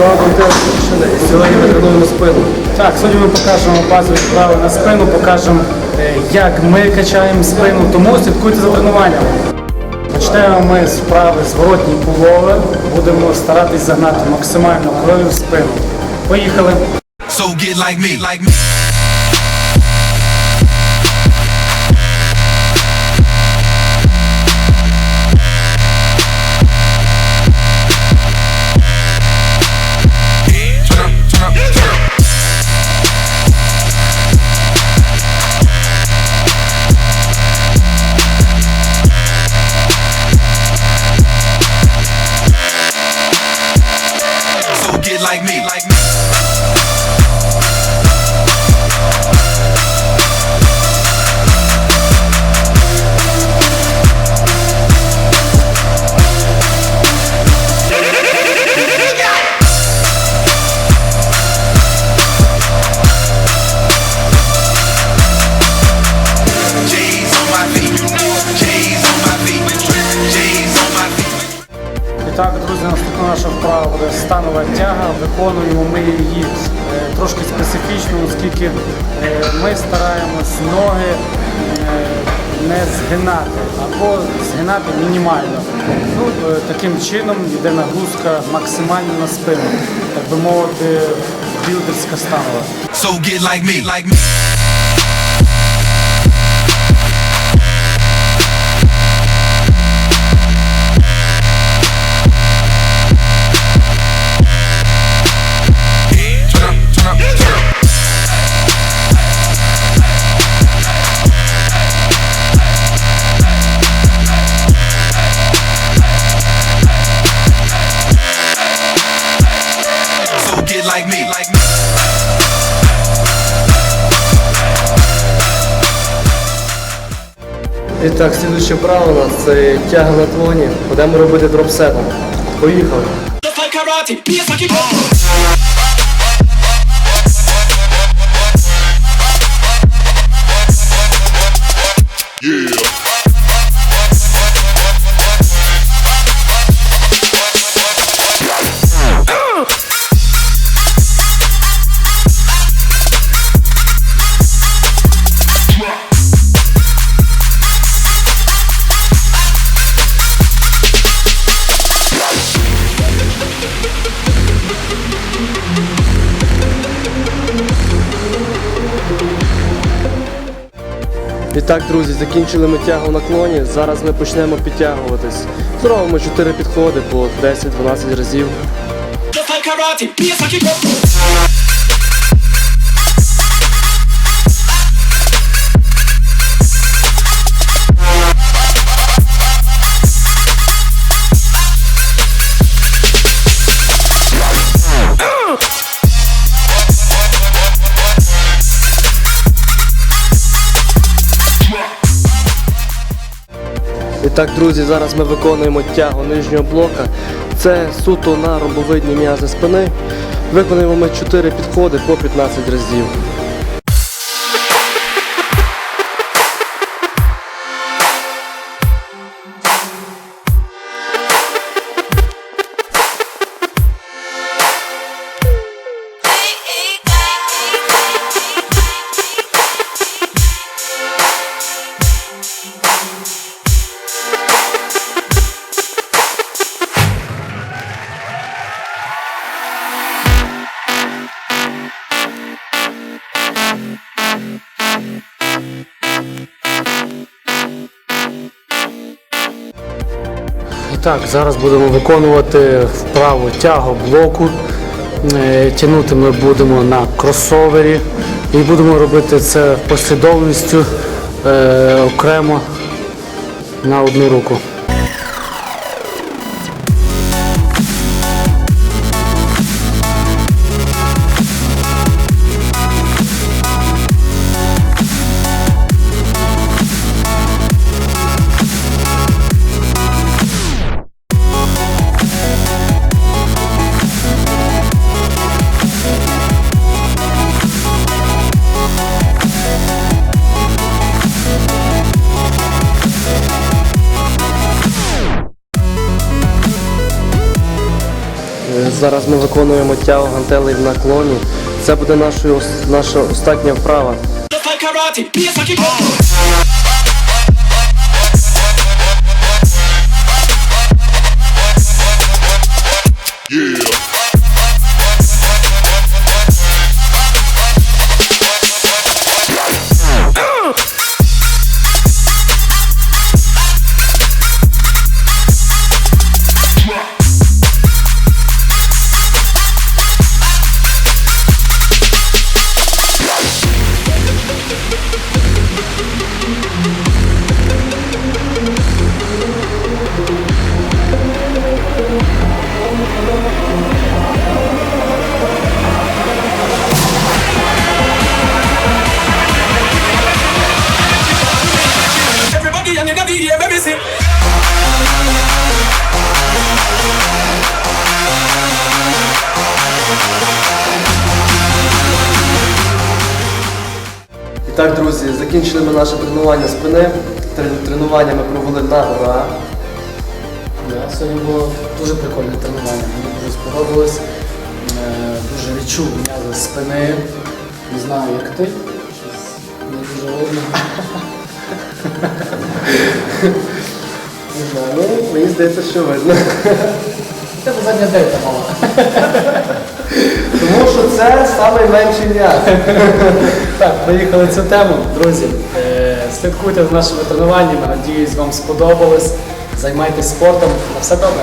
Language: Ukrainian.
Слава Богу, сьогодні ми тренуємо спину. Так, сьогодні ми покажемо базові вправи на спину, покажемо, е, як ми качаємо спину, тому слідкуйте за тренуванням. Почнемо ми з вправи зворотній полови. Будемо старатись загнати максимально крові в спину. Поїхали. So get like me, like me. Like me, like me. Так, друзі, наступна наша вправа буде станова тяга. Виконуємо ми її е, трошки специфічно, оскільки е, ми стараємось ноги е, не згинати або згинати мінімально. Ну, таким чином йде нагрузка максимально на спину, так би мовити, білдерська станова. So get like me, like me. І так, слідуюче нас це тяга на тлоні. Будемо робити дропсетом. Поїхали. І так, друзі, закінчили ми тягу на клоні. Зараз ми почнемо підтягуватись. Зробимо 4 підходи по 10-12 разів. І так, друзі, зараз ми виконуємо тягу нижнього блока. Це суто на ромбовидні м'язи спини. Виконуємо ми 4 підходи по 15 разів. Так, зараз будемо виконувати вправу тягу блоку. Е, Тягнути ми будемо на кросовері і будемо робити це послідовністю е, окремо на одну руку. Зараз ми виконуємо тягу гантелей в наклоні. Це буде нашою, наша остання вправа. І так, друзі, закінчили ми наше тренування спини. Трен- Тренування ми провели на гора. Да, сьогодні було дуже прикольне тренування. Мені дуже сподобалось. Е, Дуже відчув м'язи спини. Не знаю, як ти. Не дуже видно. Не знаю, ну, мені здається, що видно. Тебе задня дельта мала. Це найменший м'яз. Так, приїхали цю тему. Друзі, е, слідкуйте за нашими тренуваннями. Надіюсь, вам сподобалось. Займайтесь спортом. На все добре.